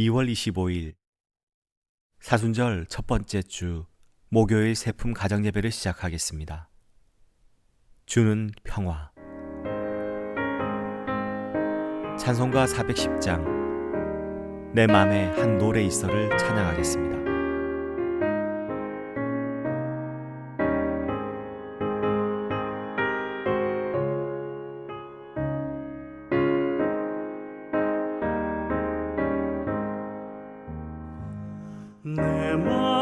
2월 25일 사순절 첫 번째 주 목요일 세품 가정 예배를 시작하겠습니다. 주는 평화 찬송가 410장 내 맘에 한 노래 있어를 찬양하겠습니다. 내맘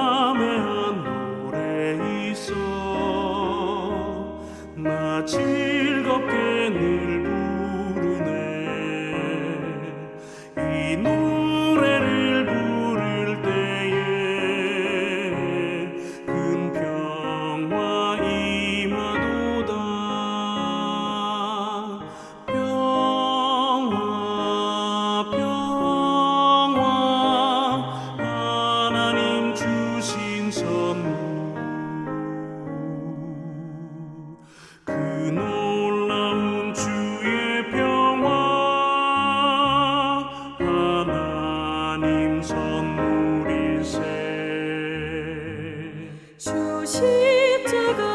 십자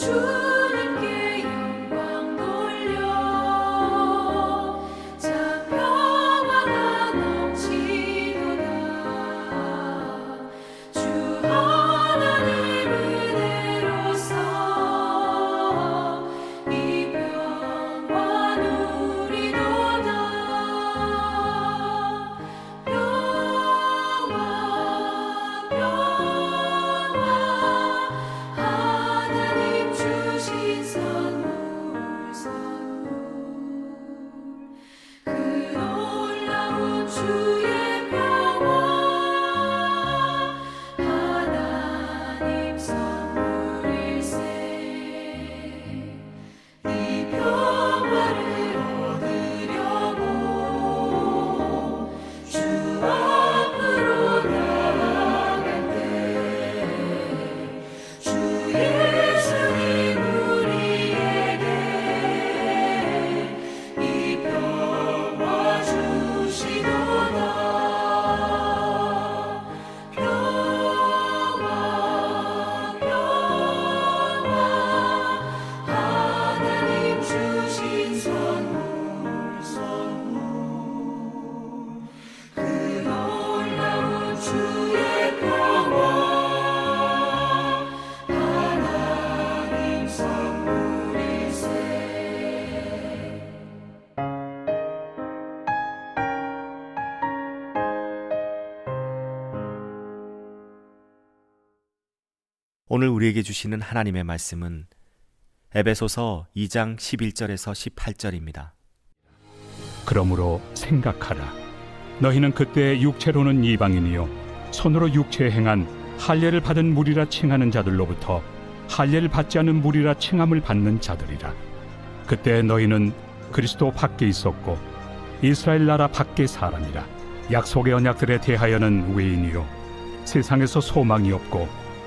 나 오늘 우리에게 주시는 하나님의 말씀은 에베소서 2장 11절에서 18절입니다. 그러므로 생각하라. 너희는 그때 육체로는 이방인이요 손으로 육체에 행한 할례를 받은 무리라 칭하는 자들로부터 할례를 받지 않은 무리라 칭함을 받는 자들이라. 그때 너희는 그리스도 밖에 있었고 이스라엘 나라 밖의 사람이라. 약속의 언약들에 대하여는 외인이요 세상에서 소망이 없고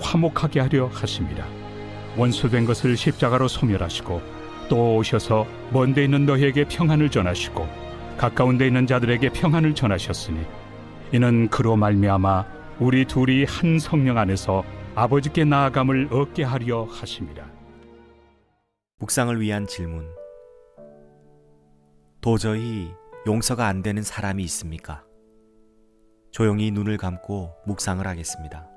화목하게 하려 하십니다. 원수된 것을 십자가로 소멸하시고 또 오셔서 먼 데 있는 너희에게 평안을 전하시고 가까운 데 있는 자들에게 평안을 전하셨으니 이는 그로 말미암아 우리 둘이 한 성령 안에서 아버지께 나아감을 얻게 하려 하심이라. 묵상을 위한 질문. 도저히 용서가 안 되는 사람이 있습니까? 조용히 눈을 감고 묵상을 하겠습니다.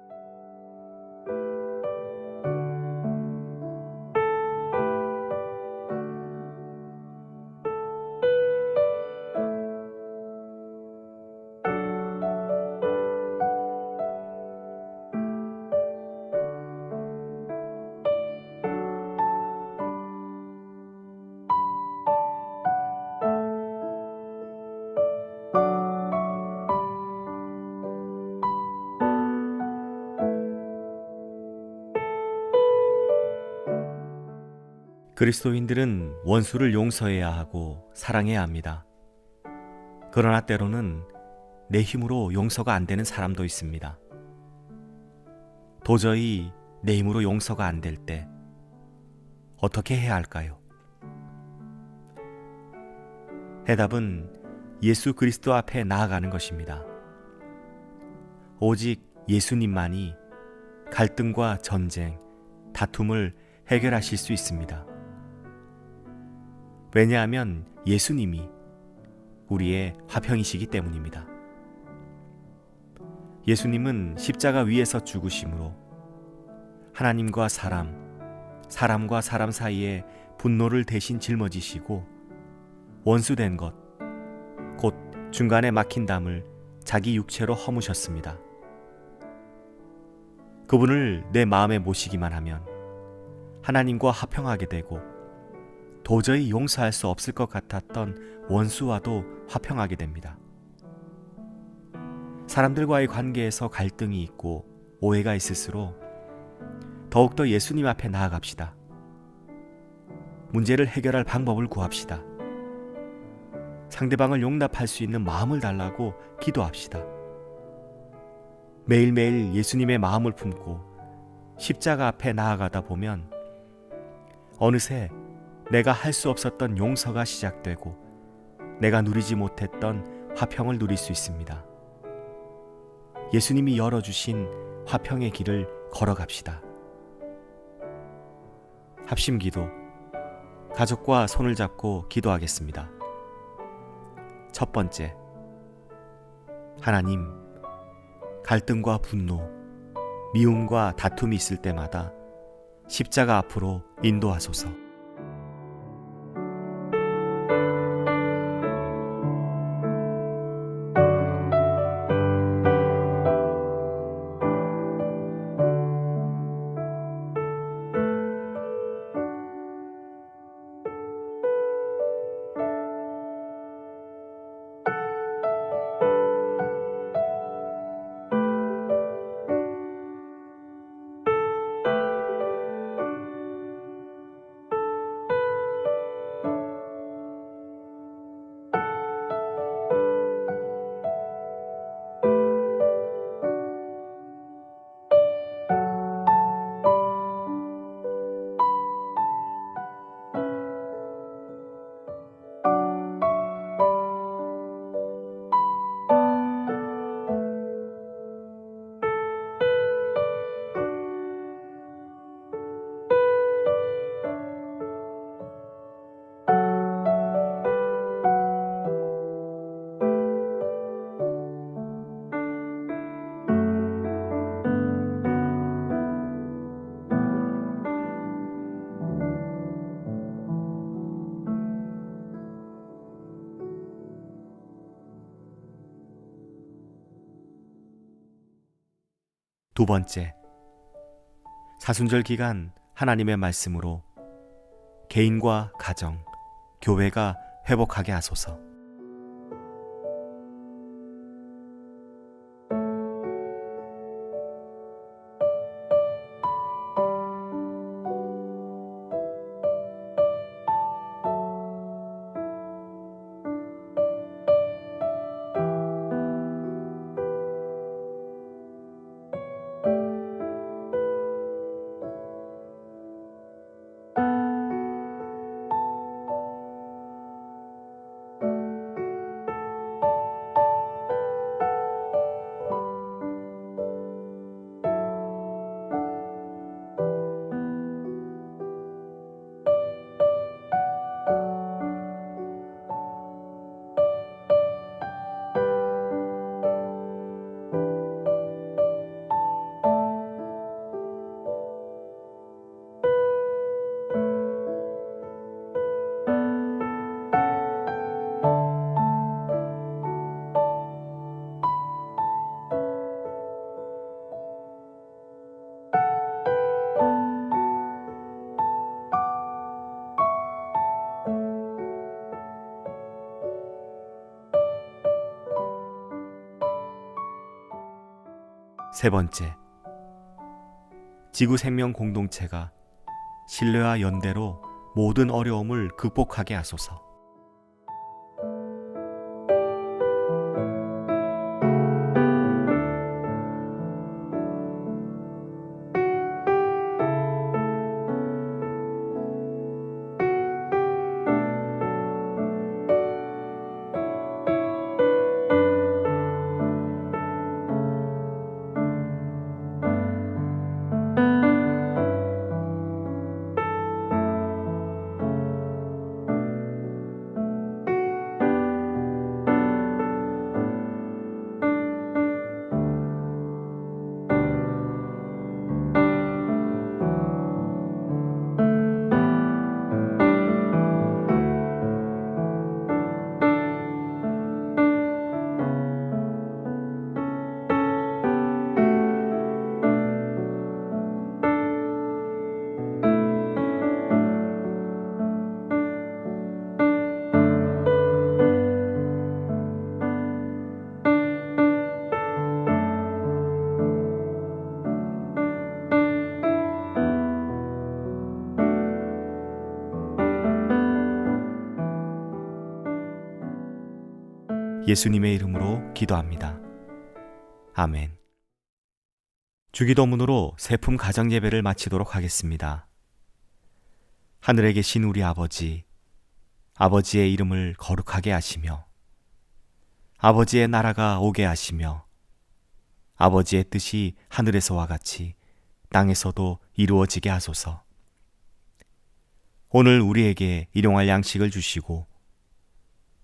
그리스도인들은 원수를 용서해야 하고 사랑해야 합니다. 그러나 때로는 내 힘으로 용서가 안 되는 사람도 있습니다. 도저히 내 힘으로 용서가 안 될 때 어떻게 해야 할까요? 해답은 예수 그리스도 앞에 나아가는 것입니다. 오직 예수님만이 갈등과 전쟁, 다툼을 해결하실 수 있습니다. 왜냐하면 예수님이 우리의 화평이시기 때문입니다. 예수님은 십자가 위에서 죽으심으로 하나님과 사람, 사람과 사람 사이에 분노를 대신 짊어지시고 원수된 것, 곧 중간에 막힌 담을 자기 육체로 허무셨습니다. 그분을 내 마음에 모시기만 하면 하나님과 화평하게 되고 도저히 용서할 수 없을 것 같았던 원수와도 화평하게 됩니다. 사람들과의 관계에서 갈등이 있고 오해가 있을수록 더욱더 예수님 앞에 나아갑시다. 문제를 해결할 방법을 구합시다. 상대방을 용납할 수 있는 마음을 달라고 기도합시다. 매일매일 예수님의 마음을 품고 십자가 앞에 나아가다 보면 어느새 내가 할 수 없었던 용서가 시작되고 내가 누리지 못했던 화평을 누릴 수 있습니다. 예수님이 열어주신 화평의 길을 걸어갑시다. 합심 기도. 가족과 손을 잡고 기도하겠습니다. 첫 번째. 하나님, 갈등과 분노, 미움과 다툼이 있을 때마다 십자가 앞으로 인도하소서. 두 번째, 사순절 기간 하나님의 말씀으로 개인과 가정, 교회가 회복하게 하소서. 세 번째, 지구 생명 공동체가 신뢰와 연대로 모든 어려움을 극복하게 하소서. 예수님의 이름으로 기도합니다. 아멘. 주기도문으로 세품 가정 예배를 마치도록 하겠습니다. 하늘에 계신 우리 아버지, 아버지의 이름을 거룩하게 하시며, 아버지의 나라가 오게 하시며, 아버지의 뜻이 하늘에서와 같이 땅에서도 이루어지게 하소서. 오늘 우리에게 일용할 양식을 주시고,